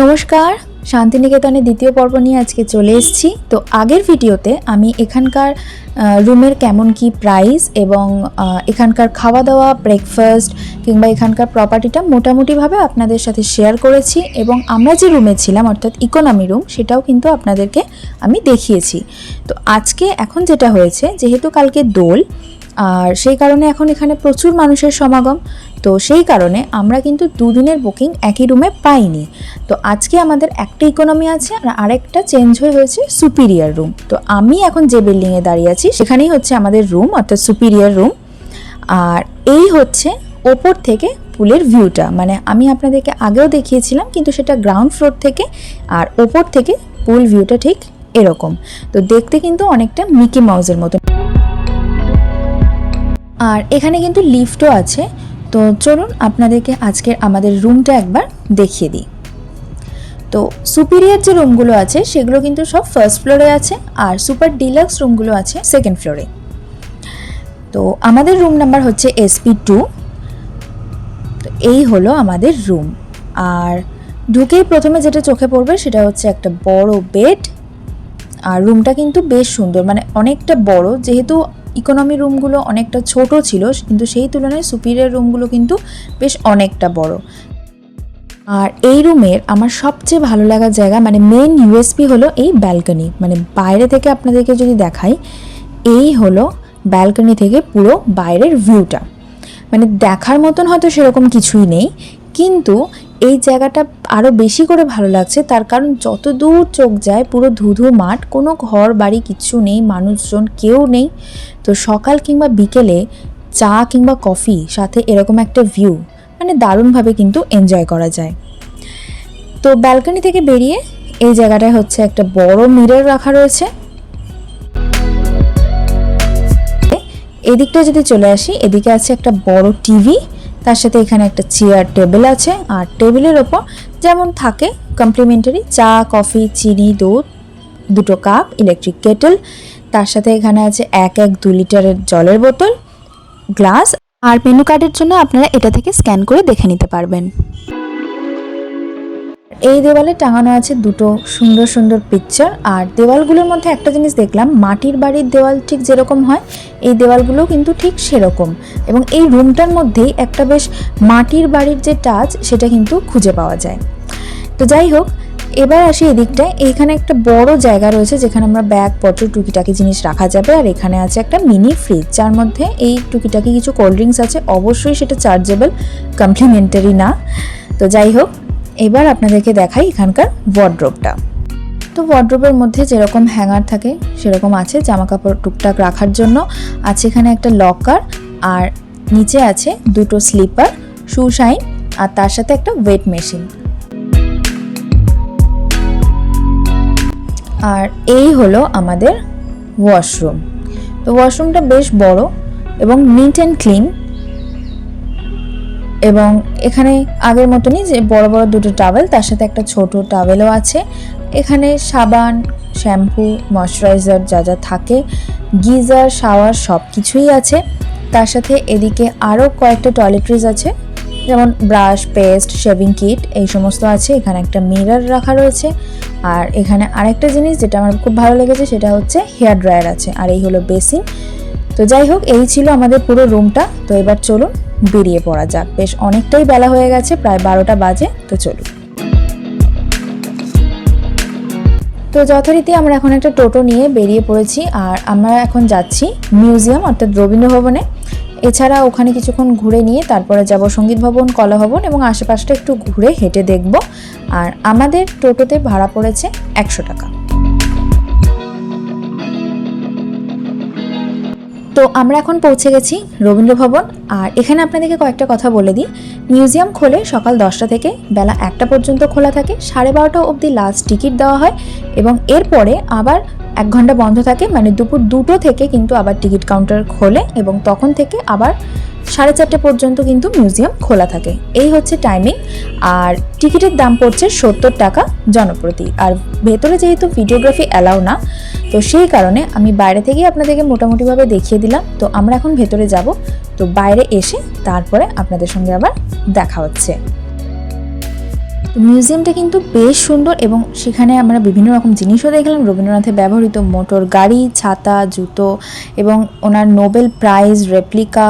নমস্কার, শান্তিনিকেতনের দ্বিতীয় পর্ব নিয়ে আজকে চলে এসেছি। তো আগের ভিডিওতে আমি এখানকার রুমের কেমন কি প্রাইস এবং এখানকার খাওয়া দাওয়া ব্রেকফাস্ট কিংবা এখানকার প্রপার্টিটা মোটামুটিভাবে আপনাদের সাথে শেয়ার করেছি এবং আমরা যে রুমে ছিলাম, অর্থাৎ ইকোনমি রুম সেটাও কিন্তু আপনাদেরকে আমি দেখিয়েছি। তো আজকে এখন যেটা হয়েছে, যেহেতু কালকে দোল, আর সেই কারণে এখন এখানে প্রচুর মানুষের সমাগম। তো সেই কারণে আমরা কিন্তু দুদিনের বুকিং একই রুমে পাইনি। তো আজকে আমাদের একটা ইকোনমি আছে আর আরেকটা চেঞ্জ হয়ে হয়েছে সুপিরিয়ার রুম তো আমি এখন যে বিল্ডিংয়ে দাঁড়িয়ে আছি, সেখানেই হচ্ছে আমাদের রুম অর্থাৎ সুপিরিয়ার রুম আর এই হচ্ছে ওপর থেকে পুলের ভিউটা মানে আমি আপনাদেরকে আগেও দেখিয়েছিলাম, কিন্তু সেটা গ্রাউন্ড ফ্লোর থেকে আর ওপর থেকে পুল ভিউটা ঠিক এরকম। তো দেখতে কিন্তু অনেকটা মিকি মাউসের মতো আর এখানে কিন্তু লিফটও আছে। তো চলুন আপনাদেরকে আজকের আমাদের রুমটা একবার দেখিয়ে দিই। তো সুপিরিয়ার যে রুমগুলো আছে, সেগুলো কিন্তু সব ফার্স্ট ফ্লোরে আছে আর সুপার ডিলাক্স রুমগুলো আছে সেকেন্ড ফ্লোরে তো আমাদের রুম নাম্বার হচ্ছে এসপি টু তো এই হলো আমাদের রুম আর ঢুকেই প্রথমে যেটা চোখে পড়বে, সেটা হচ্ছে একটা বড় বেড আর রুমটা কিন্তু বেশ সুন্দর মানে অনেকটা বড়, যেহেতু ইকোনমি রুমগুলো অনেকটা ছোট ছিল, কিন্তু সেই তুলনায় সুপিরিয়ার রুমগুলো কিন্তু বেশ অনেকটা বড়। আর এই রুমের আমার সবচেয়ে ভালো লাগার জায়গা মানে মেন ইউএসপি হলো এই ব্যালকনি মানে বাইরে থেকে আপনাদেরকে যদি দেখাই, এই হলো ব্যালকনি থেকে পুরো বাইরের ভিউটা মানে দেখার মতন হয়তো সেরকম কিছুই নেই, কিন্তু এই জায়গাটা আরও বেশি করে ভালো লাগছে। তার কারণ যত দূর চোখ যায়, পুরো ধুধু মাঠ, কোনো ঘর বাড়ি কিচ্ছু নেই, মানুষজন কেউ নেই। তো সকাল কিংবা বিকেলে চা কিংবা কফি, সাথে এরকম একটা ভিউ মানে দারুণভাবে কিন্তু এনজয় করা যায়। তো ব্যালকনি থেকে বেরিয়ে এই জায়গাটায় হচ্ছে একটা বড় মিরর রাখা রয়েছে। এদিকটা যদি চলে আসি, এদিকে আছে একটা বড় টিভি তার সাথে এখানে একটা চেয়ার টেবিল আছে। আর টেবিলের ওপর যেমন থাকে কমপ্লিমেন্টারি চা কফি চিনি, দুধ, দুটো কাপ ইলেকট্রিক কেটেল তার সাথে এখানে আছে এক এক দু লিটারের জলের বোতল গ্লাস আর মেনু কার্ডের জন্য আপনারা এটা থেকে স্ক্যান করে দেখে নিতে পারবেন। এই দেওয়ালে টাঙানো আছে দুটো সুন্দর সুন্দর পিকচার আর দেওয়ালগুলোর মধ্যে একটা জিনিস দেখলাম, মাটির বাড়ির দেওয়াল ঠিক যেরকম হয়, এই দেওয়ালগুলো কিন্তু ঠিক সেরকম। এবং এই রুমটার মধ্যেই একটা বেশ মাটির বাড়ির যে টাচ সেটা কিন্তু খুঁজে পাওয়া যায়। তো যাই হোক, এবার আসি এদিকটায়। এইখানে একটা বড় জায়গা রয়েছে, যেখানে আমরা ব্যাগ পত্র, টুকিটাকি জিনিস রাখা যাবে। আর এখানে আছে একটা মিনি ফ্রিজ যার মধ্যে এই টুকিটাকি কিছু কোল্ড ড্রিঙ্কস আছে। অবশ্যই সেটা চার্জেবল কমপ্লিমেন্টারি না। তো যাই হোক এবার আপনাদেরকে দেখাই এখানকার ওয়ার্ড্রোবটা তো ওয়ার্ড্রোবের মধ্যে যেরকম হ্যাঙ্গার থাকে, সেরকম আছে জামা কাপড় টুকটাক রাখার জন্য। আছে এখানে একটা লকার আর নিচে আছে দুটো স্লিপার শু শাইন আর তার সাথে একটা ওয়েট মেশিন আর এই হলো আমাদের ওয়াশরুম তো ওয়াশরুমটা বেশ বড় এবং নিট অ্যান্ড ক্লিন এবং এখানে আগের মতনই যে বড় বড় দুটো টাওয়েল তার সাথে একটা ছোট টাওয়েলও আছে। এখানে সাবান শ্যাম্পু ময়শ্চারাইজার যা যা থাকে, গিজার, শাওয়ার সব কিছুই আছে। তার সাথে এদিকে আরও কয়েকটা টয়লেট্রিজ আছে, যেমন ব্রাশ পেস্ট শেভিং কিট এই সমস্ত আছে। এখানে একটা মিরর রাখা রয়েছে। আর এখানে আরেকটা জিনিস যেটা আমার খুব ভালো লেগেছে, সেটা হচ্ছে হেয়ার ড্রায়ার আছে। আর এই হলো বেসিন তো যাই হোক, এই ছিল আমাদের পুরো রুমটা। তো এবার চলুন, বেরিয়ে পড়া যাক। বেশ অনেকটাই বেলা হয়ে গেছে, প্রায় বারোটা বাজে, তো চলুন। তো যথারীতি আমরা এখন একটা টোটো নিয়ে বেরিয়ে পড়েছি, আর আমরা এখন যাচ্ছি মিউজিয়াম, অর্থাৎ রবীন্দ্র ভবনে এছাড়া ওখানে কিছুক্ষণ ঘুরে নিয়ে তারপরে যাব সংগীত ভবন, কলা ভবন এবং আশেপাশটা একটু ঘুরে হেঁটে দেখব। আর আমাদের টোটোতে ভাড়া পড়েছে একশো টাকা। তো আমরা এখন পৌঁছে গেছি রবীন্দ্র ভবন। আর এখানে আপনাদেরকে কয়েকটা কথা বলে দিই। মিউজিয়াম খোলে সকাল দশটা থেকে, বেলা একটা পর্যন্ত খোলা থাকে, সাড়ে বারোটা অবধি লাস্ট টিকিট দেওয়া হয় এবং এরপরে আবার এক ঘণ্টা বন্ধ থাকে মানে দুপুর দুটো থেকে কিন্তু আবার টিকিট কাউন্টার খোলে এবং তখন থেকে আবার সাড়ে চারটে পর্যন্ত কিন্তু মিউজিয়াম খোলা থাকে। এই হচ্ছে টাইমিং আর টিকিটের দাম পড়ছে সত্তর টাকা জনপ্রতি। আর ভেতরে যেহেতু ভিডিওগ্রাফি অ্যালাউ না, তো সেই কারণে আমি বাইরে থেকেই আপনাদেরকে মোটামুটিভাবে দেখিয়ে দিলাম। তো আমরা এখন ভেতরে যাব। তো বাইরে এসে তারপরে আপনাদের সঙ্গে আবার দেখা হচ্ছে। মিউজিয়ামটা কিন্তু বেশ সুন্দর এবং সেখানে আমরা বিভিন্ন রকম জিনিসও দেখলাম। রবীন্দ্রনাথের ব্যবহৃত মোটর গাড়ি, ছাতা, জুতো এবং ওনার নোবেল প্রাইজ রেপ্লিকা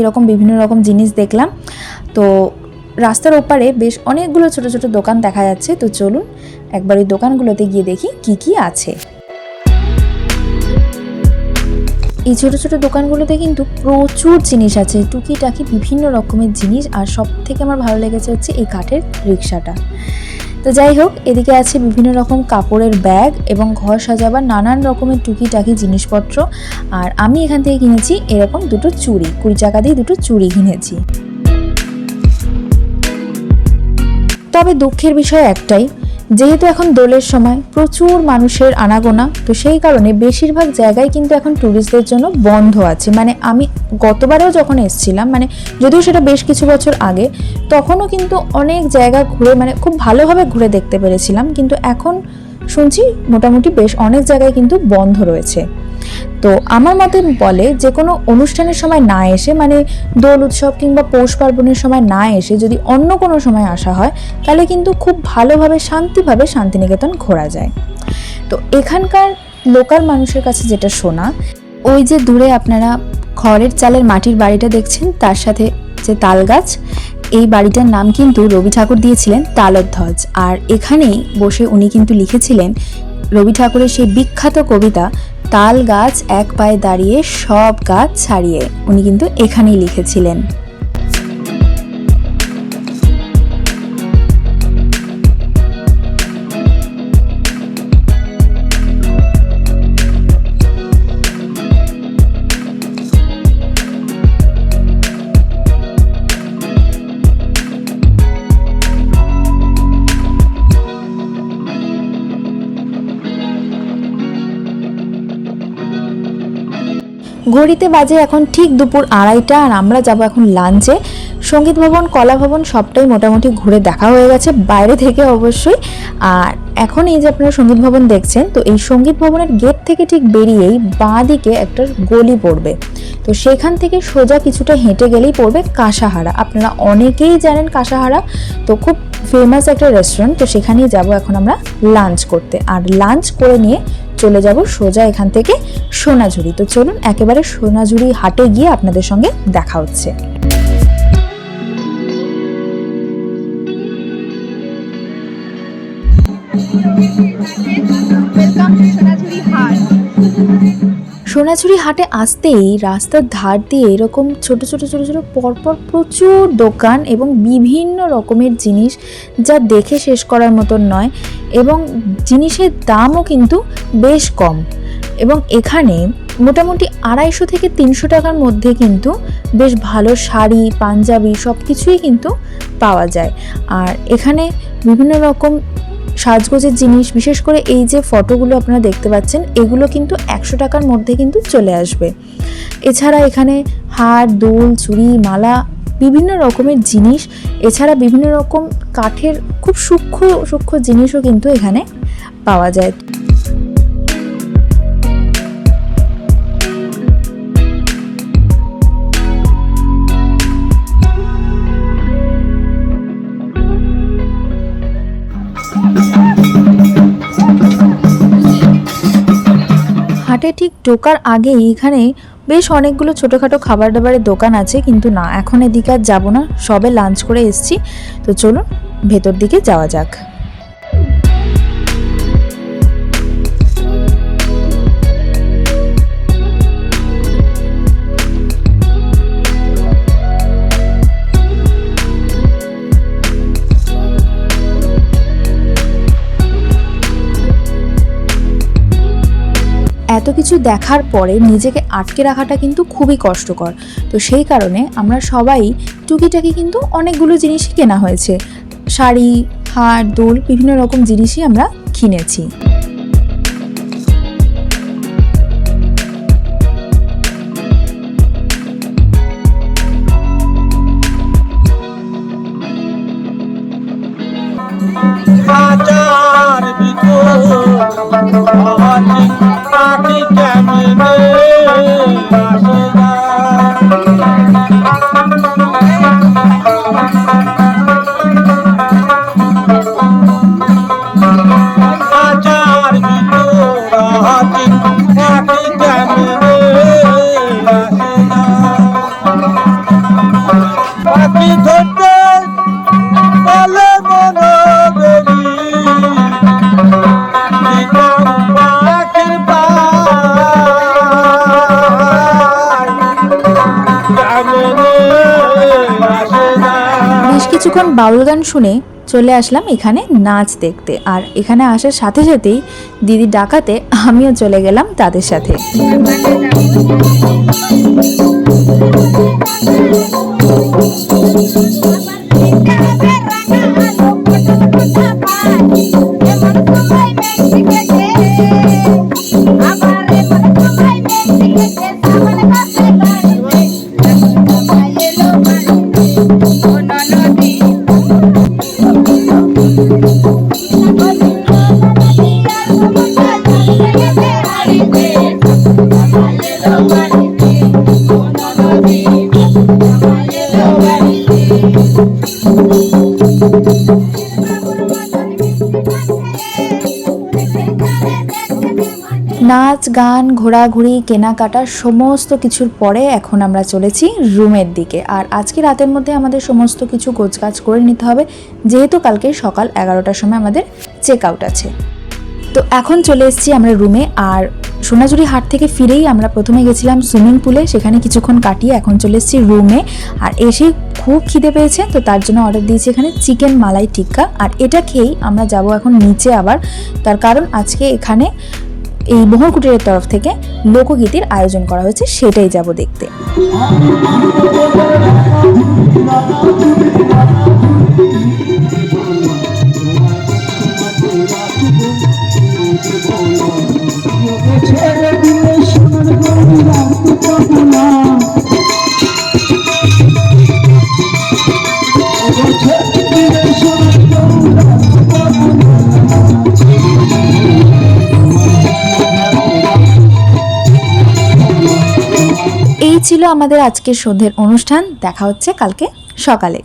এরকম বিভিন্ন রকম জিনিস দেখলাম। তো রাস্তার ওপারে বেশ অনেকগুলো ছোট ছোট দোকান দেখা যাচ্ছে। তো চলুন একবার ওই দোকানগুলোতে গিয়ে দেখি কি কি আছে। এই ছোট ছোট দোকানগুলোতে কিন্তু প্রচুর জিনিস আছে। টুকিটাকি বিভিন্ন রকমের জিনিস। আর সব থেকে আমার ভালো লেগেছে হচ্ছে এই কাঠের রিক্সাটা তো যাই হোক, এদিকে আছে বিভিন্ন রকম কাপড়ের ব্যাগ এবং ঘর সাজাবার নানান রকমের টুকিটাকি জিনিসপত্র। আর আমি এখান থেকে কিনেছি এরকম দুটো চুড়ি, কুড়ি টাকা দিয়ে দুটো চুড়ি কিনেছি। তবে দুঃখের বিষয় একটাই যেহেতু এখন দোলের সময় প্রচুর মানুষের আনাগোনা, তো সেই কারণে বেশিরভাগ জায়গায় কিন্তু এখন ট্যুরিস্টদের জন্য বন্ধ আছে। মানে আমি গতবারেও যখন এসছিলাম মানে যদিও সেটা বেশ কিছু বছর আগে, তখনও কিন্তু অনেক জায়গা ঘুরে মানে খুব ভালোভাবে ঘুরে দেখতে পেরেছিলাম। কিন্তু এখন শুনছি মোটামুটি বেশ অনেক জায়গায় কিন্তু বন্ধ রয়েছে। তো আমার মতে বলে যে কোনো অনুষ্ঠানের সময় না এসে মানে দোল উৎসব কিংবা পৌষ পার্বণের সময় না এসে যদি অন্য কোনো সময় আসা হয়, তাহলে কিন্তু খুব ভালোভাবে, শান্তিভাবে শান্তিনিকেতন ঘোরা যায়। তো এখানকার লোকাল মানুষের কাছে যেটা শোনা, ওই যে দূরে আপনারা খড়ের চালের মাটির বাড়িটা দেখছেন, তার সাথে যে তাল গাছ, এই বাড়িটার নাম কিন্তু রবি ঠাকুর দিয়েছিলেন তালধ্বজ। আর এখানেই বসে উনি কিন্তু লিখেছিলেন, রবি ঠাকুরের সেই বিখ্যাত কবিতা তাল গাছ এক পায়ে দাঁড়িয়ে সব গাছ ছাড়িয়ে। উনি কিন্তু এখানেই লিখেছিলেন। ঘড়িতে বাজে এখন ঠিক দুপুর আড়াইটা আর আমরা যাব এখন লাঞ্চে সংগীত ভবন, কলা ভবন সবটাই মোটামুটি ঘুরে দেখা হয়ে গেছে, বাইরে থেকে অবশ্যই। আর এখন এই যে আপনারা সংগীত ভবন দেখছেন, তো এই সংগীত ভবনের গেট থেকে ঠিক বেরিয়েই বাঁ দিকে একটা গলি পড়বে। তো সেখান থেকে সোজা কিছুটা হেঁটে গেলেই পড়বে কাঁসাহারা। আপনারা অনেকেই জানেন কাঁসাহারা, তো খুব ফেমাস একটা রেস্টুরেন্ট তো সেখানেই যাব এখন আমরা লাঞ্চ করতে। আর লাঞ্চ করে নিয়ে চলে যাব সোজা এখান থেকে সোনাঝুরি। তো চলুন, একেবারে সোনাঝুরি হাটে গিয়ে আপনাদের সঙ্গে দেখা হচ্ছে। সোনাঝুরি হাটে আসতেই রাস্তার ধার দিয়ে এরকম ছোট ছোট ছোট ছোট, পরপর প্রচুর দোকান এবং বিভিন্ন রকমের জিনিস যা দেখে শেষ করার মতন নয় এবং জিনিসের দামও কিন্তু বেশ কম। এবং এখানে মোটামুটি আড়াইশো থেকে তিনশো টাকার মধ্যে কিন্তু বেশ ভালো শাড়ি, পাঞ্জাবি সব কিছুই কিন্তু পাওয়া যায়। আর এখানে বিভিন্ন রকম সাজগোজের জিনিস, বিশেষ করে এই যে ফটোগুলো আপনারা দেখতে পাচ্ছেন, এগুলো কিন্তু একশো টাকার মধ্যে কিন্তু চলে আসবে। এছাড়া এখানে হার, দোল, চুড়ি, মালা, বিভিন্ন রকমের জিনিস, এছাড়া বিভিন্ন রকম কাঠের খুব সূক্ষ্ম সূক্ষ্ম জিনিসও কিন্তু এখানে পাওয়া যায়। ঠিক ঢোকার আগেই এখানে বেশ অনেকগুলো ছোটোখাটো খাবার দাবারের দোকান আছে, কিন্তু না, এখন এদিকে আর যাব না। সবে লাঞ্চ করে এসছি। তো চলুন, ভেতর দিকে যাওয়া যাক। এত কিছু দেখার পরে নিজেকে আটকে রাখাটা কিন্তু খুবই কষ্টকর। তো সেই কারণে আমরা সবাই টুকিটাকি কিন্তু অনেকগুলো জিনিসই কেনা হয়েছে। শাড়ি, হার, দোল, বিভিন্ন রকম জিনিসই আমরা কিনেছি। আছি কেমনে? না কিছুক্ষণ বাউল গান শুনে চলে আসলাম এখানে নাচ দেখতে। আর এখানে আসার সাথে সাথেই দিদি ডাকাতে আমিও চলে গেলাম তাদের সাথে। নাচ, গান, ঘোরাঘুরি, কেনাকাটা সমস্ত কিছুর পরে এখন আমরা চলেছি রুমের দিকে। আর আজকে রাতের মধ্যে আমাদের সমস্ত কিছু গোছগাছ করে নিতে হবে। যেহেতু কালকে সকাল এগারোটার সময় আমাদের চেক আউট আছে। তো এখন চলে এসেছি আমরা রুমে। আর সোনাঝুরি হাট থেকে ফিরেই আমরা প্রথমে গেছিলাম সুইমিং পুলে। সেখানে কিছুক্ষণ কাটিয়ে এখন চলে এসেছি রুমে। আর এসে খুব খিদে পেয়েছে, তো তার জন্য অর্ডার দিয়েছি এখানে চিকেন মালাই টিক্কা। আর এটা খেয়েই আমরা যাব এখন নিচে আবার। তার কারণ আজকে এখানে এই মোহর কুটিরের তরফ থেকে লোকগীতির আয়োজন করা হয়েছে সেটাই যাব দেখতে। এই ছিল আমাদের আজকের সন্ধ্যের অনুষ্ঠান। দেখা হচ্ছে কালকে সকালে।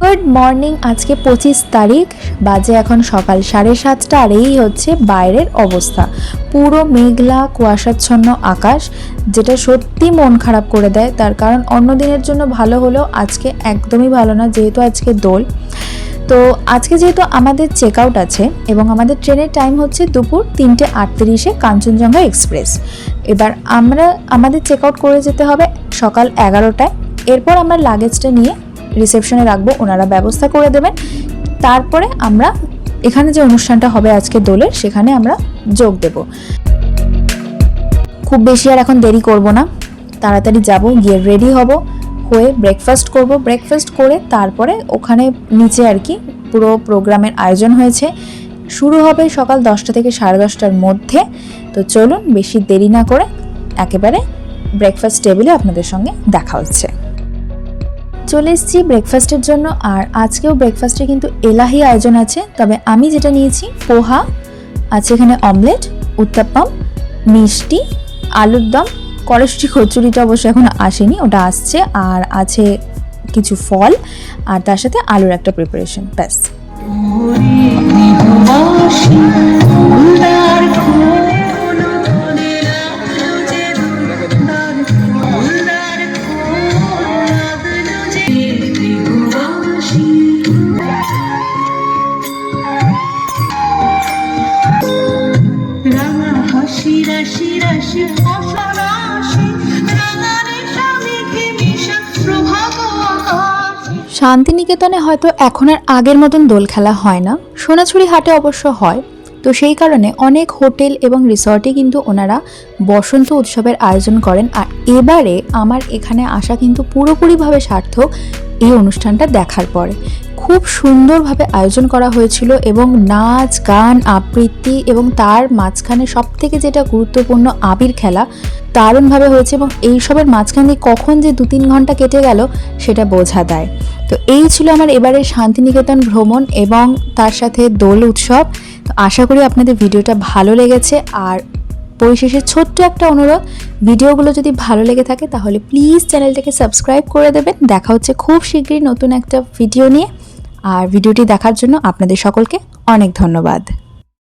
গুড মর্নিং আজকে পঁচিশ তারিখ, বাজে এখন সকাল সাড়ে সাতটা, আর এই হচ্ছে বাইরের অবস্থা। পুরো মেঘলা, কুয়াশাচ্ছন্ন আকাশ, যেটা সত্যি মন খারাপ করে দেয়। তার কারণ অন্য দিনের জন্য ভালো হলেও আজকে একদমই ভালো না, যেহেতু আজকে দোল। তো আজকে যেহেতু আমাদের চেক আউট আছে এবং আমাদের ট্রেনের টাইম হচ্ছে দুপুর তিনটে আটত্রিশে কাঞ্চনজঙ্ঘা এক্সপ্রেস এবার আমরা, আমাদের চেক আউট করে যেতে হবে সকাল এগারোটায়। এরপর আমরা লাগেজটা নিয়ে রিসেপশনে রাখব, ওনারা ব্যবস্থা করে দেবেন। তারপরে আমরা এখানে যে অনুষ্ঠানটা হবে আজকে দোলের, সেখানে আমরা যোগ দেব। খুব বেশি আর এখন দেরি করব না। তাড়াতাড়ি যাব, গিয়ে রেডি হব। হয়ে ব্রেকফাস্ট করব। ব্রেকফাস্ট করে তারপরে ওখানে নিচে আর কি পুরো প্রোগ্রামের আয়োজন হয়েছে। শুরু হবে সকাল দশটা থেকে সাড়ে দশটার মধ্যে। তো চলুন বেশি দেরি না করে একেবারে ব্রেকফাস্ট টেবিলে আপনাদের সঙ্গে দেখা হচ্ছে। চলে এসেছি ব্রেকফাস্টের জন্য। আর আজকেও ব্রেকফাস্টে কিন্তু এলাহি আয়োজন আছে। তবে আমি যেটা নিয়েছি, পোহা, আছে এখানে অমলেট উত্তাপ্পাম মিষ্টি, আলুর দম কড়াইশুটি কচুরিটা অবশ্য এখন আসেনি, ওটা আসছে আর আছে কিছু ফল আর তার সাথে আলুর একটা প্রিপারেশন ব্যাস। রাশি রাশি রাশি শান্তিনিকেতনে হয়তো এখন আর আগের মতন দোল খেলা হয় না। সোনাছুরি হাটে অবশ্য হয়। তো সেই কারণে অনেক হোটেল এবং রিসর্টে কিন্তু ওনারা বসন্ত উৎসবের আয়োজন করেন। আর এবারে আমার এখানে আসা কিন্তু পুরোপুরিভাবে সার্থক এই অনুষ্ঠানটা দেখার পরে। খুব সুন্দরভাবে আয়োজন করা হয়েছিল এবং নাচ, গান, আবৃত্তি এবং তার মাঝখানে সব থেকে যেটা গুরুত্বপূর্ণ আবির খেলা দারুণভাবে হয়েছে এবং এইসবের মাঝখান কখন যে দু তিন ঘণ্টা কেটে গেল সেটা বোঝা দেয় তো এই ছিল আমার এবারে শান্তিনিকেতন ভ্রমণ এবং তার সাথে দোল উৎসব। তো আশা করি আপনাদের ভিডিওটা ভালো লেগেছে। আর পরিশেষে ছোট্ট একটা অনুরোধ, ভিডিওগুলো যদি ভালো লেগে থাকে তাহলে প্লিজ চ্যানেলটাকে সাবস্ক্রাইব করে দেবেন। দেখা হচ্ছে খুব শীঘ্রই নতুন একটা ভিডিও নিয়ে। আর ভিডিওটি দেখার জন্য আপনাদের সকলকে অনেক ধন্যবাদ।